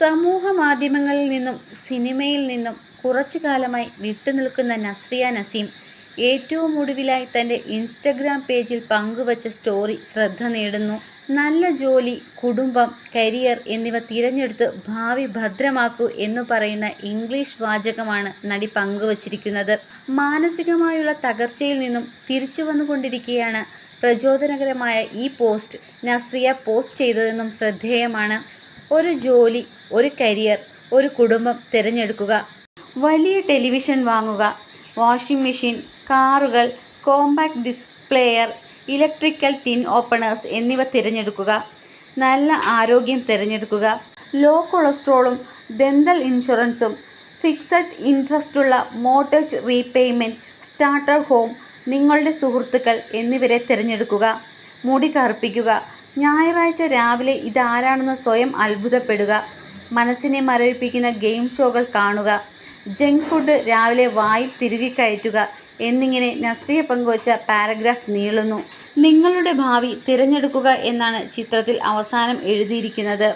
സമൂഹ മാധ്യമങ്ങളിൽ നിന്നും സിനിമയിൽ നിന്നും കുറച്ചു കാലമായി വിട്ടുനിൽക്കുന്ന നസ്രിയ നസീം ഏറ്റവും ഒടുവിലായി തന്റെ ഇൻസ്റ്റഗ്രാം പേജിൽ പങ്കുവച്ച സ്റ്റോറി ശ്രദ്ധ നേടുന്നു. നല്ല ജോലി കുടുംബം കരിയർ എന്നിവ തിരഞ്ഞെടുത്ത് ഭാവി ഭദ്രമാക്കൂ എന്ന് പറയുന്ന ഇംഗ്ലീഷ് വാചകമാണ് നടി പങ്കുവച്ചിരിക്കുന്നത്. മാനസികമായുള്ള തകർച്ചയിൽ നിന്നും തിരിച്ചു വന്നുകൊണ്ടിരിക്കുകയാണ് പ്രചോദനകരമായ ഈ പോസ്റ്റ് നസ്രിയ പോസ്റ്റ് ചെയ്തതെന്നും ശ്രദ്ധേയമാണ്. ഒരു ജോലി ഒരു കരിയർ ഒരു കുടുംബം തിരഞ്ഞെടുക്കുക. വലിയ ടെലിവിഷൻ വാങ്ങുക. വാഷിംഗ് മെഷീൻ കാറുകൾ കോമ്പാക്ട് ഡിസ്പ്ലേയർ ഇലക്ട്രിക്കൽ ടിൻ ഓപ്പണേഴ്സ് എന്നിവ തിരഞ്ഞെടുക്കുക. നല്ല ആരോഗ്യം തിരഞ്ഞെടുക്കുക. ലോ കൊളസ്ട്രോളും ദന്തൽ ഇൻഷുറൻസും ഫിക്സഡ് ഇൻട്രസ്റ്റുള്ള മോട്ടേജ് റീപേയ്മെന്റ് സ്റ്റാർട്ടർ ഹോം നിങ്ങളുടെ സുഹൃത്തുക്കൾ എന്നിവരെ തിരഞ്ഞെടുക്കുക. മുടി കറുപ്പിക്കുക. ഞായറാഴ്ച രാവിലെ ഇതാരാണെന്ന് സ്വയം അത്ഭുതപ്പെടുക. മനസ്സിനെ മരവിപ്പിക്കുന്ന ഗെയിം ഷോകൾ കാണുക. ജങ്ക് ഫുഡ് രാവിലെ വായിൽ തിരുകി കയറ്റുക എന്നിങ്ങനെ നസ്രിയ പങ്കുവച്ച പാരഗ്രാഫ് നീളുന്നു. നിങ്ങളുടെ ഭാവി തിരഞ്ഞെടുക്കുക എന്നാണ് ചിത്രത്തിൽ അവസാനം എഴുതിയിരിക്കുന്നത്.